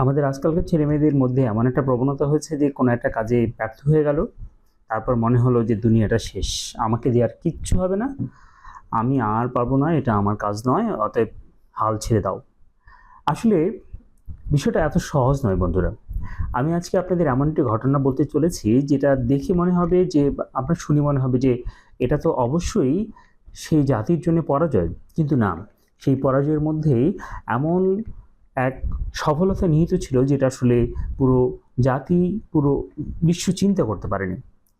আমাদের আজকালকার ছেলে মেয়েদের মধ্যে এমন একটা প্রবণতা হয়েছে যে, কোনো একটা কাজে ব্যর্থ হয়ে গেল, তারপর মনে হলো যে, দুনিয়াটা শেষ। আমাকে দিয়ে আর কিচ্ছু হবে না। আমি আর পারব না, এটা আমার কাজ নয়, অতএব হাল ছেড়ে দাও। আসলে বিষয়টা এত সহজ নয় বন্ধুরা। আমি আজকে আপনাদের এমন একটি ঘটনা বলতে চলেছি, যেটা দেখে মনে হবে যে, আপনার শুনে মনে হবে যে, এটা তো অবশ্যই সেই জাতির জন্য পরাজয়। কিন্তু না, সেই পরাজয়ের মধ্যেই এমন এক সফলতা নিহিত ছিল যেটা আসলে পুরো জাতি, পুরো বিশ্ব চিন্তা করতে পারেনি।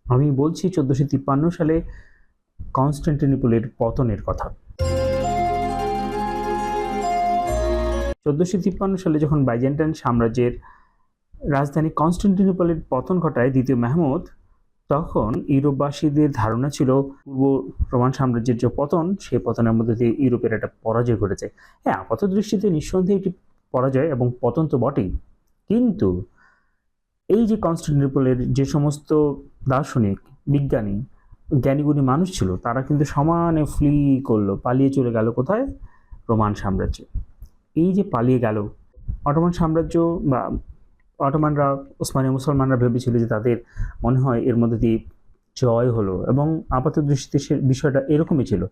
আমি বলছি চোদ্দোশো তিপ্পান্ন সালে কনস্ট্যান্টিনোপলের পতনের কথা। চোদ্দোশো তিপ্পান্ন সালে যখন বাইজেন্টাইন সাম্রাজ্যের রাজধানী কনস্ট্যান্টিনোপলের পতন ঘটায় দ্বিতীয় মেহমুদ, তখন ইউরোপবাসীদের ধারণা ছিল পূর্ব রোমান সাম্রাজ্যের যে পতন সেই পতনের মধ্যে দিয়ে ইউরোপের একটা পরাজয় ঘটেছে। হ্যাঁ আপাত দৃষ্টিতে নিঃসন্দেহে একটি পরাজয় এবং পতন তো বটেই। কিন্তু এই যে কনস্ট্যান্টিনোপলের যে সমস্ত দার্শনিক, বিজ্ঞানী, জ্ঞানীগুণী মানুষ ছিল, তারা কিন্তু সমানে ফ্লি করল, পালিয়ে চলে গেল কোথায়? রোমান সাম্রাজ্যে। এই যে পালিয়ে গেল, অটোমান সাম্রাজ্য বা অটোমানরা, ওসমানীয় মুসলমানরা ভেবেছিল যে তাদের মনে হয় এর মধ্যে দিয়ে জয় হলো এবং আপাত দৃষ্টিতে সে বিষয়টা এরকমই ছিল।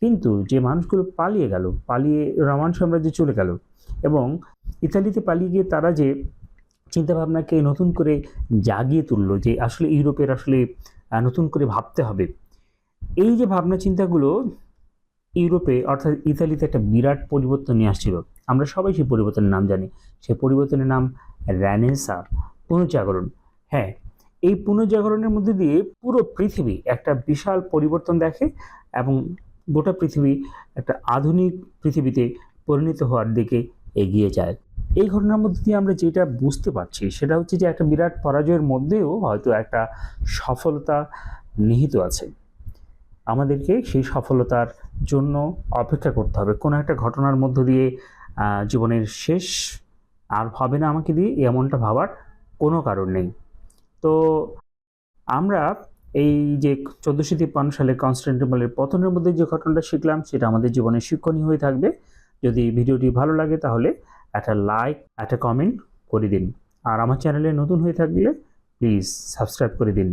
কিন্তু যে মানুষগুলো পালিয়ে গেল, পালিয়ে রোমান সাম্রাজ্যে চলে গেল এবং ইতালিতে পালিয়ে গিয়ে তারা যে চিন্তাভাবনাকে নতুন করে জাগিয়ে তুলল যে আসলে ইউরোপের আসলে নতুন করে ভাবতে হবে। এই যে ভাবনা চিন্তাগুলো ইউরোপে, অর্থাৎ ইতালিতে একটা বিরাট পরিবর্তন নিয়ে আসছিল। আমরা সবাই সেই পরিবর্তনের নাম জানি। সেই পরিবর্তনের নাম র্যানেসা পুনর্জাগরণ। হ্যাঁ এই পুনর্জাগরণের মধ্যে দিয়ে পুরো পৃথিবী একটা বিশাল পরিবর্তন দেখে এবং গোটা পৃথিবী একটা আধুনিক পৃথিবীতে পরিণত হওয়ার দিকে এগিয়ে যায়। এই ঘটনার মধ্যে দিয়ে আমরা যেটা বুঝতে পারছি সেটা হচ্ছে যে একটা বিরাট পরাজয়ের মধ্যেও হয়তো একটা সফলতা নিহিত আছে। আমাদেরকে সেই সফলতার জন্য অপেক্ষা করতে হবে। কোনো একটা ঘটনার মধ্য দিয়ে জীবনের শেষ আর হবে না আমাকে দিয়ে এমনটা ভাবার কোনো কারণ নেই। তো আমরা এই যে চোদ্দোশো তিপ্পান্ন সালে কনস্ট্যান্টিনোপলের পতনের মধ্যে যে ঘটনাটা শিখলাম, সেটা আমাদের জীবনে শিক্ষণীয় হয়ে থাকবে। যদি ভিডিওটি ভালো লাগে তাহলে একটা লাইক একটা কমেন্ট করে দিন। আর আমার চ্যানেলে নতুন হয়ে থাকলে প্লিজ সাবস্ক্রাইব করে দিন।